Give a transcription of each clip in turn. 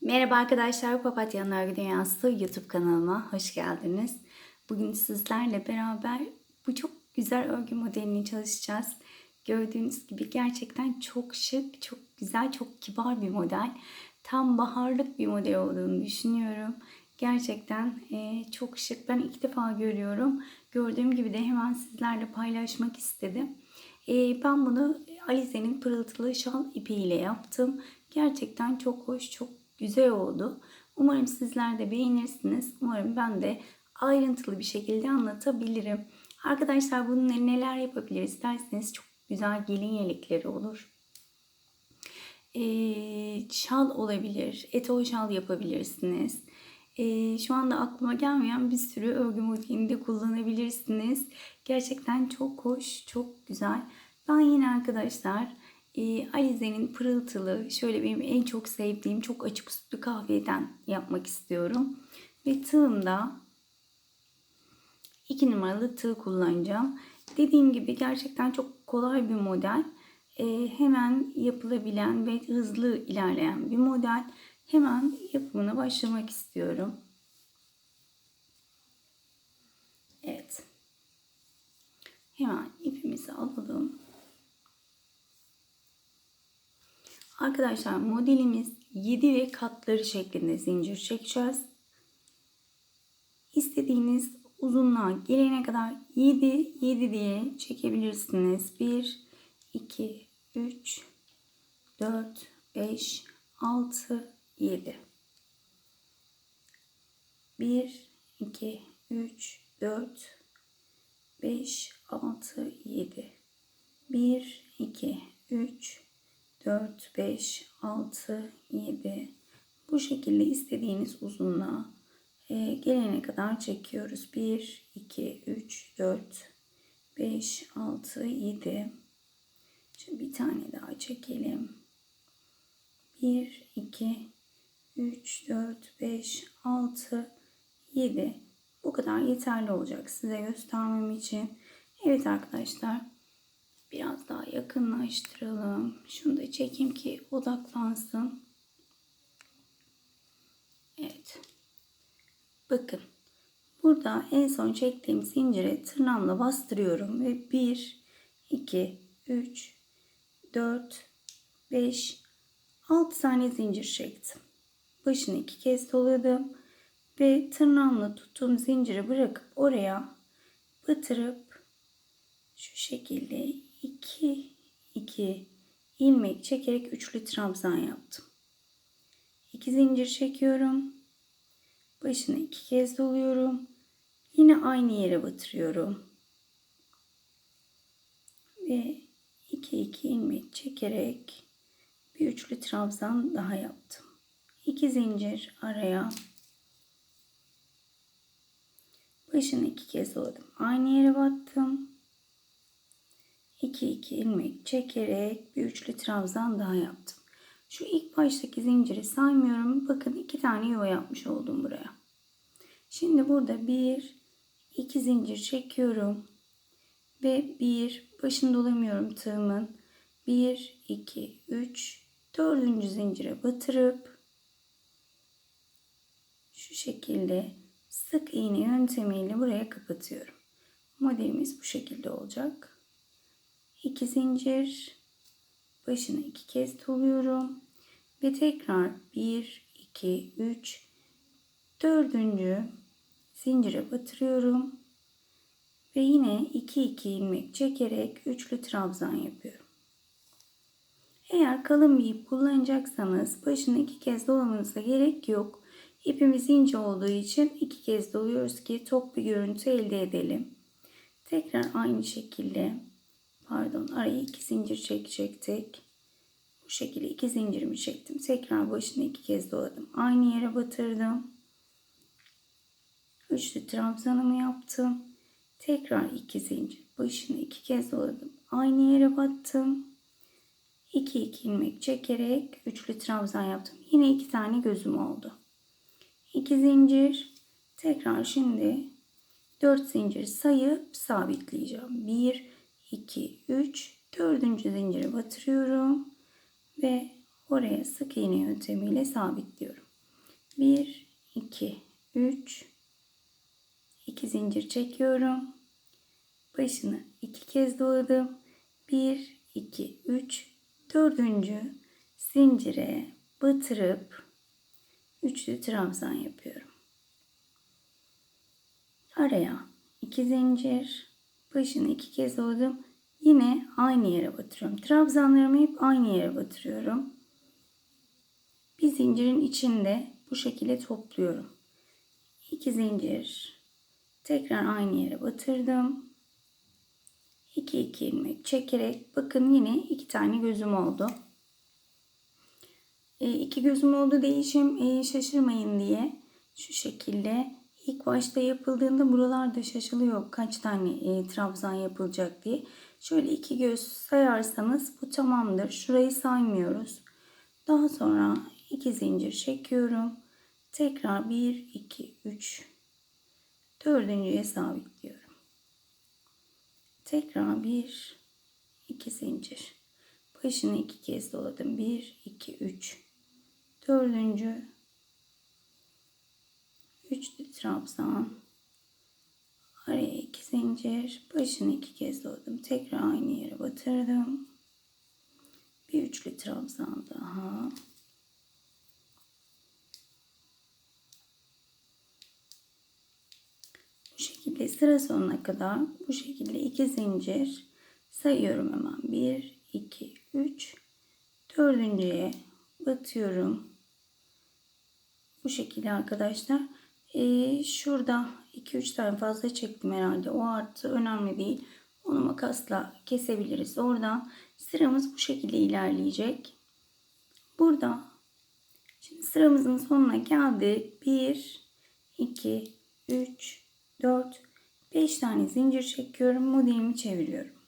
Merhaba arkadaşlar, Papatyanın Örgü Dünyası YouTube kanalıma hoş geldiniz. Bugün sizlerle beraber bu çok güzel örgü modelini çalışacağız. Gördüğünüz gibi gerçekten çok şık, çok güzel, çok kibar bir model. Tam baharlık bir model olduğunu düşünüyorum. Gerçekten e, çok şık. Ben ilk defa görüyorum. Gördüğüm gibi de hemen sizlerle paylaşmak istedim. E, ben bunu Alize'nin pırıltılı şal ipiyle yaptım. Gerçekten çok hoş, çok güzel oldu. Umarım sizler de beğenirsiniz. Umarım ben de ayrıntılı bir şekilde anlatabilirim. Arkadaşlar bununla neler yapabiliriz derseniz çok güzel gelin yelekleri olur. Ee, şal olabilir. Etol şal yapabilirsiniz. Ee, şu anda aklıma gelmeyen bir sürü örgü motifini de kullanabilirsiniz. Gerçekten çok hoş, çok güzel. Ben yine arkadaşlar e, Alize'nin pırıltılı, şöyle benim en çok sevdiğim çok açık sütlü kahveden yapmak istiyorum. Ve tığımda 2 numaralı tığ kullanacağım. Dediğim gibi gerçekten çok kolay bir model. E, hemen yapılabilen ve hızlı ilerleyen bir model. Hemen yapımına başlamak istiyorum. Evet. Hemen ipimizi alalım. Arkadaşlar modelimiz 7 ve katları şeklinde zincir çekeceğiz. İstediğiniz uzunluğa gelene kadar 7 7 diye çekebilirsiniz. 1 2 3 4 5 6 7 1 2 3 4 5 6 7 1 2 3 4, 5, 6, 7 bu şekilde istediğiniz uzunluğa e, gelene kadar çekiyoruz. 1, 2, 3, 4, 5, 6, 7 Şimdi bir tane daha çekelim. 1, 2, 3, 4, 5, 6, 7 bu kadar yeterli olacak size göstermem için. Evet arkadaşlar Biraz daha yakınlaştıralım. Şunu da çekeyim ki odaklansın. Evet. Bakın. Burada en son çektiğim zincire tırnağımla bastırıyorum ve 1, 2, 3, 4, 5, 6 tane zincir çektim. Başını iki kez doladım ve tırnağımla tuttuğum zinciri bırakıp oraya batırıp şu şekilde 2 2 ilmek çekerek üçlü trabzan yaptım. 2 zincir çekiyorum. Başını iki kez doluyorum. Yine aynı yere batırıyorum. Ve 2 2 ilmek çekerek bir üçlü trabzan daha yaptım. 2 zincir araya başını iki kez doladım. Aynı yere battım. 2 2 ilmek çekerek bir üçlü trabzan daha yaptım. Şu ilk baştaki zinciri saymıyorum. Bakın iki tane yuva yapmış oldum buraya. Şimdi burada bir iki zincir çekiyorum ve bir başını dolamıyorum tığımın. 1 2 3 dördüncü zincire batırıp şu şekilde sık iğne yöntemiyle buraya kapatıyorum. Modelimiz bu şekilde olacak. 2 zincir başını iki kez doluyorum ve tekrar 1 2 3 dördüncü zincire batırıyorum ve yine 2 2 ilmek çekerek üçlü trabzan yapıyorum. Eğer kalın bir ip kullanacaksanız başını iki kez dolamanıza gerek yok. İpimiz ince olduğu için iki kez doluyoruz ki tok bir görüntü elde edelim. Tekrar aynı şekilde pardon araya iki zincir çekecektik. Bu şekilde iki zincirimi çektim. Tekrar başını iki kez doladım. Aynı yere batırdım. Üçlü trabzanımı yaptım. Tekrar iki zincir. Başını iki kez doladım. Aynı yere battım. 2 2 ilmek çekerek üçlü trabzan yaptım. Yine iki tane gözüm oldu. 2 zincir. Tekrar şimdi 4 zincir sayıp sabitleyeceğim. 1 2, 3, dördüncü zinciri batırıyorum ve oraya sık iğne yöntemiyle sabitliyorum. 1 2 3 2 zincir çekiyorum. Başını iki kez doladım. 1 2 3 dördüncü zincire batırıp üçlü trabzan yapıyorum. Araya iki zincir, başını iki kez doladım. Yine aynı yere batırıyorum. Trabzanlarımı hep aynı yere batırıyorum. Bir zincirin içinde bu şekilde topluyorum. İki zincir, tekrar aynı yere batırdım. 2 2 ilmek çekerek bakın yine iki tane gözüm oldu. E, iki gözüm oldu değişim e, şaşırmayın diye şu şekilde ilk başta yapıldığında buralarda şaşılıyor kaç tane e, trabzan yapılacak diye. Şöyle iki göz sayarsanız bu tamamdır. Şurayı saymıyoruz. Daha sonra iki zincir çekiyorum. Tekrar 1 2 3 dördüncüye sabitliyorum. Tekrar bir, iki zincir. Başını iki kez doladım. Bir, iki, üç. Dördüncü. Üçlü trabzan. Araya iki zincir. Başını iki kez doladım. Tekrar aynı yere batırdım. Bir üçlü trabzan daha. Bu şekilde sıra sonuna kadar bu şekilde iki zincir sayıyorum hemen. 1, 2, 3, dördüncüye batıyorum. Bu şekilde arkadaşlar. Ee, şurada 2-3 tane fazla çektim herhalde. O artı önemli değil. Onu makasla kesebiliriz. Oradan sıramız bu şekilde ilerleyecek. Burada şimdi sıramızın sonuna geldik. 1, 2, 3, 4, 5 tane zincir çekiyorum. Modelimi çeviriyorum.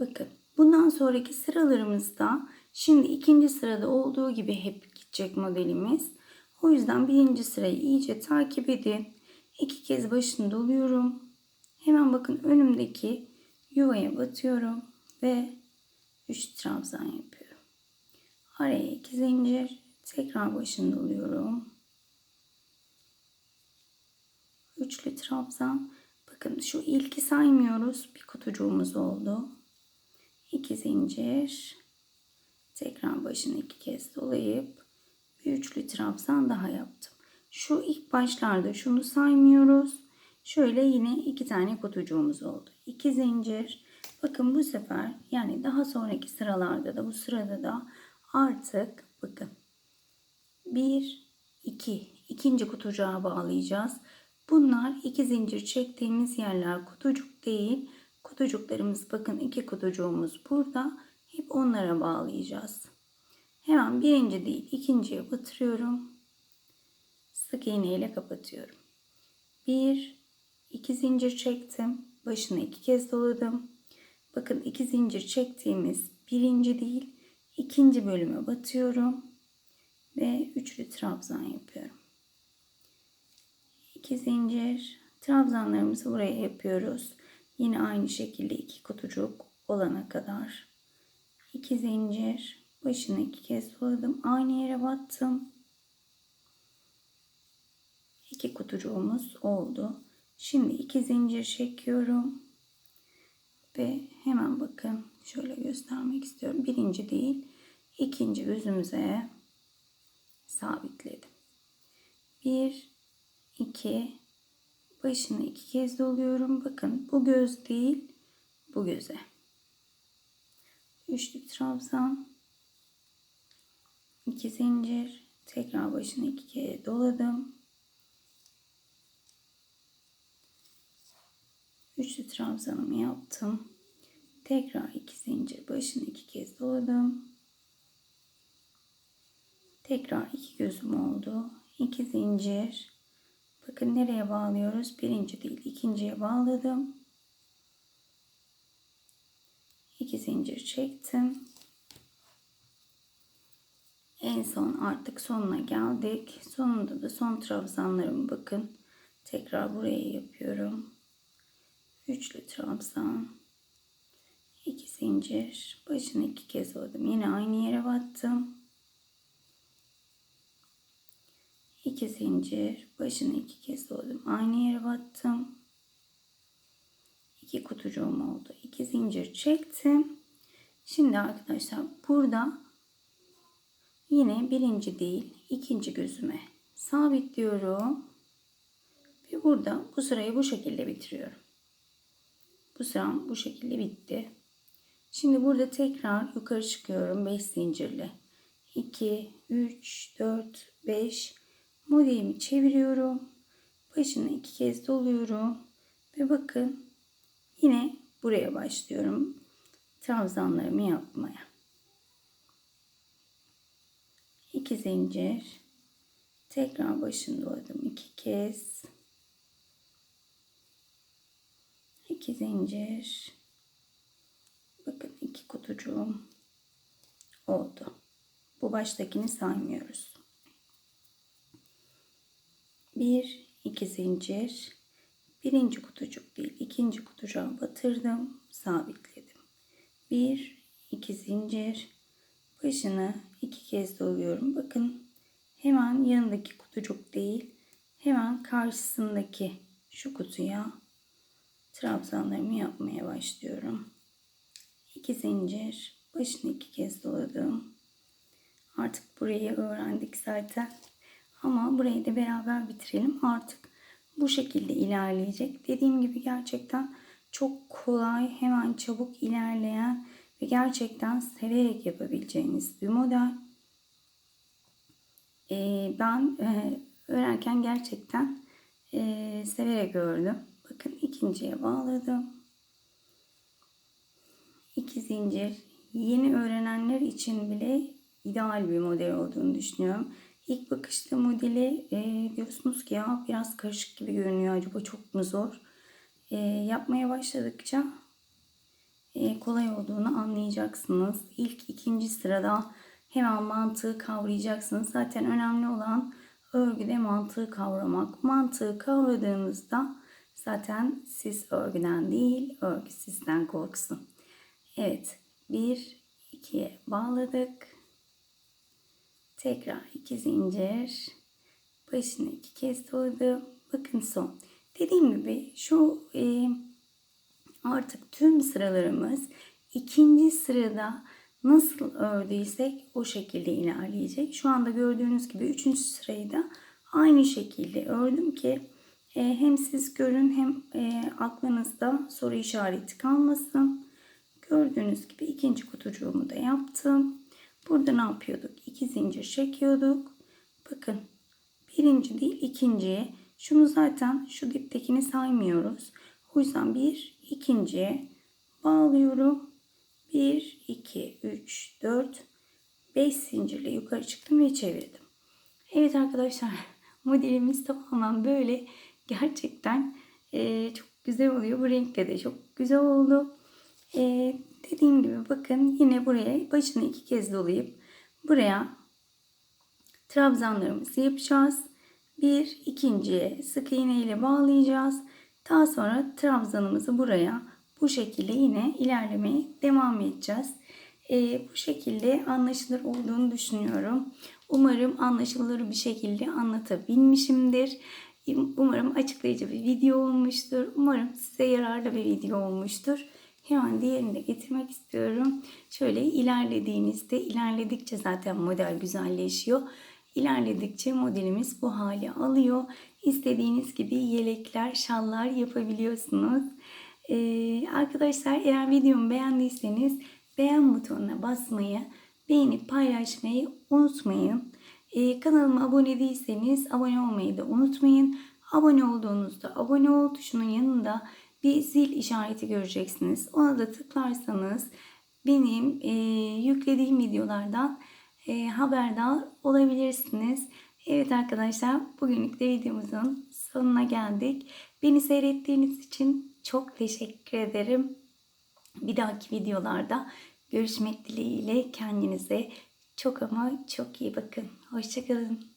Bakın bundan sonraki sıralarımızda şimdi ikinci sırada olduğu gibi hep gidecek modelimiz. O yüzden birinci sırayı iyice takip edin. İki kez başını doluyorum. Hemen bakın önümdeki yuvaya batıyorum ve 3 trabzan yapıyorum. Araya iki zincir, tekrar başını doluyorum. Üçlü trabzan. Bakın şu ilki saymıyoruz. Bir kutucuğumuz oldu. 2 zincir. Tekrar başını iki kez dolayıp bir üçlü trabzan daha yaptım. Şu ilk başlarda şunu saymıyoruz. Şöyle yine iki tane kutucuğumuz oldu. 2 zincir. Bakın bu sefer yani daha sonraki sıralarda da bu sırada da artık bakın 1 2 ikinci kutucuğa bağlayacağız. Bunlar iki zincir çektiğimiz yerler kutucuk değil. Kutucuklarımız bakın iki kutucuğumuz burada. Hep onlara bağlayacağız. Hemen birinci değil ikinciye batırıyorum. Sık iğne ile kapatıyorum. Bir, iki zincir çektim. Başına iki kez doladım. Bakın iki zincir çektiğimiz birinci değil ikinci bölüme batıyorum. Ve üçlü trabzan yapıyorum. 2 zincir trabzanlarımızı buraya yapıyoruz. Yine aynı şekilde iki kutucuk olana kadar. 2 zincir başına iki kez doladım. Aynı yere battım. İki kutucuğumuz oldu. Şimdi iki zincir çekiyorum. Ve hemen bakın şöyle göstermek istiyorum. Birinci değil ikinci gözümüze sabitledim. Bir 2 başını iki kez doluyorum. Bakın bu göz değil bu göze. Üçlü trabzan. 2 zincir. Tekrar başını iki kere doladım. Üçlü trabzanımı yaptım. Tekrar iki zincir başını iki kez doladım. Tekrar iki gözüm oldu. 2 zincir Bakın nereye bağlıyoruz? Birinci değil ikinciye bağladım. İki zincir çektim. En son artık sonuna geldik. Sonunda da son trabzanlarımı bakın. Tekrar buraya yapıyorum. Üçlü trabzan. 2 zincir başını iki kez doladım. Yine aynı yere battım. 2 zincir başını iki kez doladım. Aynı yere battım. 2 kutucuğum oldu. 2 zincir çektim. Şimdi arkadaşlar burada yine birinci değil ikinci gözüme sabitliyorum. Ve burada bu sırayı bu şekilde bitiriyorum. Bu sıram bu şekilde bitti. Şimdi burada tekrar yukarı çıkıyorum 5 zincirle. 2, 3, 4, 5 modelimi çeviriyorum. Başını iki kez doluyorum. Ve bakın yine buraya başlıyorum. Trabzanlarımı yapmaya. 2 zincir. Tekrar başını doladım. iki kez. 2 zincir. Bakın iki kutucuğum oldu. Bu baştakini saymıyoruz. Bir, iki zincir. Birinci kutucuk değil, ikinci kutucuğa batırdım, sabitledim. Bir, iki zincir. Başını iki kez doluyorum. Bakın hemen yanındaki kutucuk değil, hemen karşısındaki şu kutuya trabzanlarımı yapmaya başlıyorum. 2 zincir başını iki kez doladım. Artık burayı öğrendik zaten. Ama burayı da beraber bitirelim. Artık bu şekilde ilerleyecek. Dediğim gibi gerçekten çok kolay, hemen çabuk ilerleyen ve gerçekten severek yapabileceğiniz bir model. Ben e, öğrenirken gerçekten severek gördüm. Bakın ikinciye bağladım. 2 zincir yeni öğrenenler için bile ideal bir model olduğunu düşünüyorum. İlk bakışta modeli e, diyorsunuz ki ya biraz karışık gibi görünüyor acaba çok mu zor? E, yapmaya başladıkça kolay olduğunu anlayacaksınız. İlk ikinci sırada hemen mantığı kavrayacaksınız. Zaten önemli olan örgüde mantığı kavramak. Mantığı kavradığınızda zaten siz örgüden değil örgü sizden korksun. Evet. Bir, ikiye bağladık. Tekrar iki zincir. Başını iki kez doladım. Bakın son. Dediğim gibi şu e, artık tüm sıralarımız ikinci sırada nasıl ördüysek o şekilde ilerleyecek. Şu anda gördüğünüz gibi üçüncü sırayı da aynı şekilde ördüm ki e, hem siz görün hem e, aklınızda soru işareti kalmasın. Gördüğünüz gibi ikinci kutucuğumu da yaptım. Burada ne yapıyorduk? İki zincir çekiyorduk. Bakın birinci değil ikinciye. Şunu zaten şu diptekini saymıyoruz. O yüzden bir ikinciye bağlıyorum. 1, 2, 3, 4, 5 zincirle yukarı çıktım ve çevirdim. Evet arkadaşlar modelimiz tamamen böyle gerçekten e, çok güzel oluyor. Bu renkte de çok güzel oldu. Ee, dediğim gibi bakın yine buraya başını iki kez dolayıp buraya trabzanlarımızı yapacağız. Bir ikinciye sık iğne ile bağlayacağız. Daha sonra trabzanımızı buraya bu şekilde yine ilerlemeye devam edeceğiz. Ee, bu şekilde anlaşılır olduğunu düşünüyorum. Umarım anlaşılır bir şekilde anlatabilmişimdir. Umarım açıklayıcı bir video olmuştur. Umarım size yararlı bir video olmuştur. Hemen diğerini de getirmek istiyorum. Şöyle ilerlediğinizde, ilerledikçe zaten model güzelleşiyor. İlerledikçe modelimiz bu hali alıyor. İstediğiniz gibi yelekler, şallar yapabiliyorsunuz. Ee, arkadaşlar eğer videomu beğendiyseniz beğen butonuna basmayı, beğenip paylaşmayı unutmayın. Ee, kanalıma abone değilseniz abone olmayı da unutmayın. Abone olduğunuzda abone ol tuşunun yanında bir zil işareti göreceksiniz. Ona da tıklarsanız benim e, yüklediğim videolardan e, haberdar olabilirsiniz. Evet arkadaşlar bugünlük de videomuzun sonuna geldik. Beni seyrettiğiniz için çok teşekkür ederim. Bir dahaki videolarda görüşmek dileğiyle kendinize çok ama çok iyi bakın. Hoşçakalın.